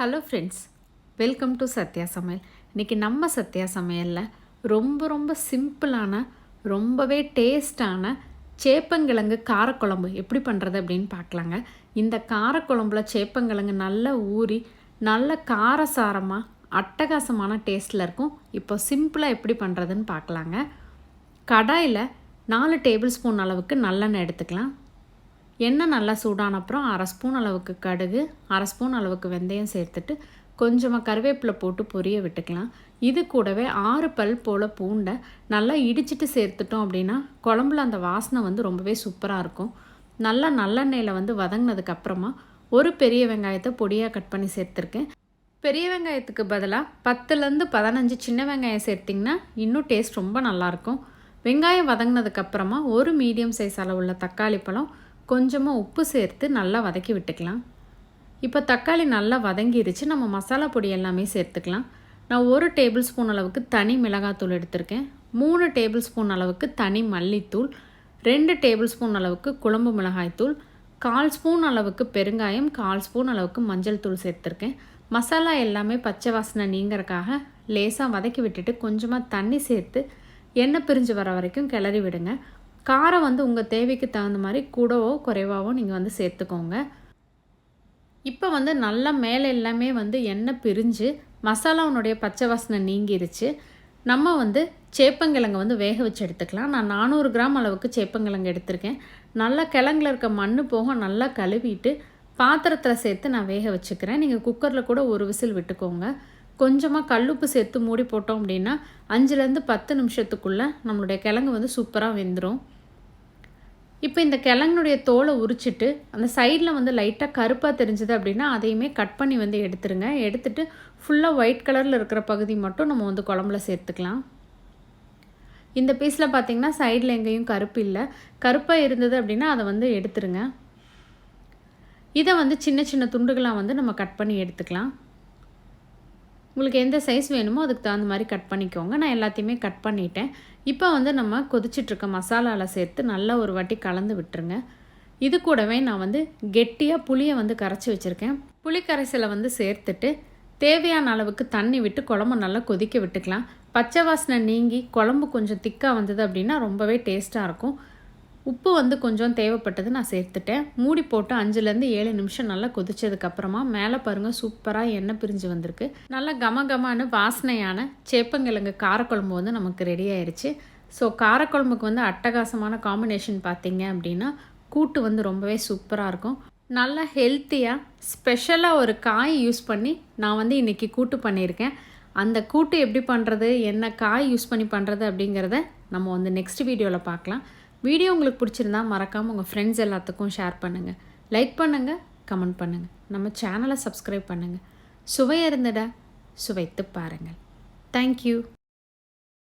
Hello friends welcome to Sathya சமையல் இன்றைக்கி நம்ம சத்யா சமையலில் ரொம்ப ரொம்ப சிம்பிளான ரொம்பவே டேஸ்டான சேப்பங்கிழங்கு காரக்குழம்பு எப்படி பண்ணுறது அப்படின்னு பார்க்கலாங்க. இந்த காரக்குழம்புல சேப்பங்கிழங்கு நல்லா ஊறி நல்ல காரசாரமாக அட்டகாசமான டேஸ்ட்டில் இருக்கும். இப்போ சிம்பிளாக எப்படி பண்ணுறதுன்னு பார்க்கலாங்க. கடாயில் நாலு டேபிள் ஸ்பூன் அளவுக்கு நல்லெண்ணெய் எடுத்துக்கலாம். எண்ணெய் நல்லா சூடான அப்புறம் அரை ஸ்பூன் அளவுக்கு கடுகு அரை ஸ்பூன் அளவுக்கு வெந்தயம் சேர்த்துட்டு கொஞ்சமாக கருவேப்பிலை போட்டு பொரிய விட்டுக்கலாம். இது கூடவே ஆறு பல் போல் பூண்டை நல்லா இடிச்சிட்டு சேர்த்துட்டோம் அப்படின்னா குழம்புல அந்த வாசனை வந்து ரொம்பவே சூப்பராக இருக்கும். நல்லா நல்லெண்ணெயில் வந்து வதங்கினதுக்கப்புறமா ஒரு பெரிய வெங்காயத்தை பொடியாக கட் பண்ணி சேர்த்துருக்கேன். பெரிய வெங்காயத்துக்கு பதிலாக பத்துலேருந்து பதினஞ்சு சின்ன வெங்காயம் சேர்த்திங்கன்னா இன்னும் டேஸ்ட் ரொம்ப நல்லாயிருக்கும் வெங்காயம் வதங்கினதுக்கப்புறமா ஒரு மீடியம் சைஸ் அளவுள்ள தக்காளி பழம் கொஞ்சமாக உப்பு சேர்த்து நல்லா வதக்கி விட்டுக்கலாம். இப்போ தக்காளி நல்லா வதங்கிருச்சு நம்ம மசாலா பொடி எல்லாமே சேர்த்துக்கலாம். நான் ஒரு டேபிள் ஸ்பூன் அளவுக்கு தனி மிளகாத்தூள் எடுத்திருக்கேன். மூணு டேபிள் ஸ்பூன் அளவுக்கு தனி மல்லித்தூள் ரெண்டு டேபிள் ஸ்பூன் அளவுக்கு குழம்பு மிளகாய்த்தூள் கால் ஸ்பூன் அளவுக்கு பெருங்காயம் கால் ஸ்பூன் அளவுக்கு மஞ்சள் தூள் சேர்த்துருக்கேன். மசாலா எல்லாமே பச்சை வாசனை நீங்கிறக்காக லேசாக வதக்கி விட்டுட்டு கொஞ்சமாக தண்ணி சேர்த்து எண்ணெய் பிரிஞ்சு வர வரைக்கும் கிளறி விடுங்க. காரம் வந்து உங்கள் தேவைக்கு தகுந்த மாதிரி கூடவோ குறைவாவோ நீங்கள் வந்து சேர்த்துக்கோங்க. இப்போ வந்து நல்லா மேலே எல்லாமே வந்து எண்ணெய் பிரிஞ்சு மசாலாவுனுடைய பச்சை வாசனை நீங்கிருச்சு. நம்ம வந்து சேப்பங்கிழங்கு வந்து வேக வச்சு எடுத்துக்கலாம். நான் நானூறு கிராம் அளவுக்கு சேப்பங்கிழங்கு எடுத்திருக்கேன். நல்லா கிழங்குல இருக்க மண் போக நல்லா கழுவிட்டு பாத்திரத்தில் சேர்த்து நான் வேக வச்சுக்கிறேன். நீங்கள் குக்கரில் கூட ஒரு விசில் விட்டுக்கோங்க. கொஞ்சமாக கல்லுப்பு சேர்த்து மூடி போட்டோம் அப்படின்னா அஞ்சுலேருந்து பத்து நிமிஷத்துக்குள்ளே நம்மளுடைய கிழங்கு வந்து சூப்பராக வெந்துடும் இப்போ இந்த கிழங்குடைய தோலை உரிச்சிட்டு அந்த சைடில் வந்து லைட்டாக கருப்பாக தெரிஞ்சது அப்படின்னா அதையுமே கட் பண்ணி வந்து எடுத்துருங்க. எடுத்துட்டு ஃபுல்லாக ஒயிட் கலரில் இருக்கிற பகுதி மட்டும் நம்ம வந்து குழம்புல சேர்த்துக்கலாம். இந்த பீஸில் பார்த்திங்கன்னா சைடில் எங்கேயும் கருப்பு இல்லை. கருப்பாக இருந்தது அப்படின்னா அதை வந்து எடுத்துருங்க. இதை வந்து சின்ன சின்ன துண்டுகளாக வந்து நம்ம கட் பண்ணி எடுத்துக்கலாம். உங்களுக்கு எந்த சைஸ் வேணுமோ அதுக்கு தகுந்த மாதிரி கட் பண்ணிக்கோங்க. நான் எல்லாத்தையுமே கட் பண்ணிட்டேன். இப்போ வந்து நம்ம கொதிச்சிட்ருக்க மசாலாவில் சேர்த்து நல்லா ஒரு வாட்டி கலந்து விட்டுருங்க. இது கூடவே நான் வந்து கெட்டியாக புளியை வந்து கரைச்சி வச்சுருக்கேன். புளி கரைசலை வந்து சேர்த்துட்டு தேவையான அளவுக்கு தண்ணி விட்டு குழம்பு நல்லா கொதிக்க விட்டுக்கலாம். பச்சை வாசனை நீங்கி குழம்பு கொஞ்சம் திக்காக வந்தது அப்படின்னா ரொம்பவே டேஸ்ட்டாக இருக்கும். உப்பு வந்து கொஞ்சம் தேவைப்பட்டது நான் சேர்த்துட்டேன். மூடி போட்டு அஞ்சுலேருந்து ஏழு நிமிஷம் நல்லா கொதிச்சதுக்கப்புறமா மேலே பாருங்கள் சூப்பராக எண்ணெய் பிரிஞ்சு வந்திருக்கு. நல்லா கம கமான வாசனையான சேப்பங்கிழங்கு காரக்குழம்பு வந்து நமக்கு ரெடி ஆயிடுச்சு ஸோ காரக்குழம்புக்கு வந்து அட்டகாசமான காம்பினேஷன் பார்த்தீங்க அப்படின்னா கூட்டு வந்து ரொம்பவே சூப்பராக இருக்கும். நல்லா ஹெல்த்தியாக ஸ்பெஷலாக ஒரு காய் யூஸ் பண்ணி நான் வந்து இன்றைக்கி கூட்டு பண்ணியிருக்கேன். அந்த கூட்டு எப்படி பண்ணுறது என்ன காய் யூஸ் பண்ணி பண்ணுறது அப்படிங்கிறத நம்ம வந்து நெக்ஸ்ட் வீடியோவில் பார்க்கலாம். வீடியோ உங்களுக்கு பிடிச்சிருந்தா மறக்காமல் உங்கள் ஃப்ரெண்ட்ஸ் எல்லாத்துக்கும் ஷேர் பண்ணுங்கள் லைக் பண்ணுங்கள் கமெண்ட் பண்ணுங்கள் நம்ம சேனலை சப்ஸ்கிரைப் பண்ணுங்கள் சுவை இருந்துட சுவைத்து பாருங்கள். தேங்க்யூ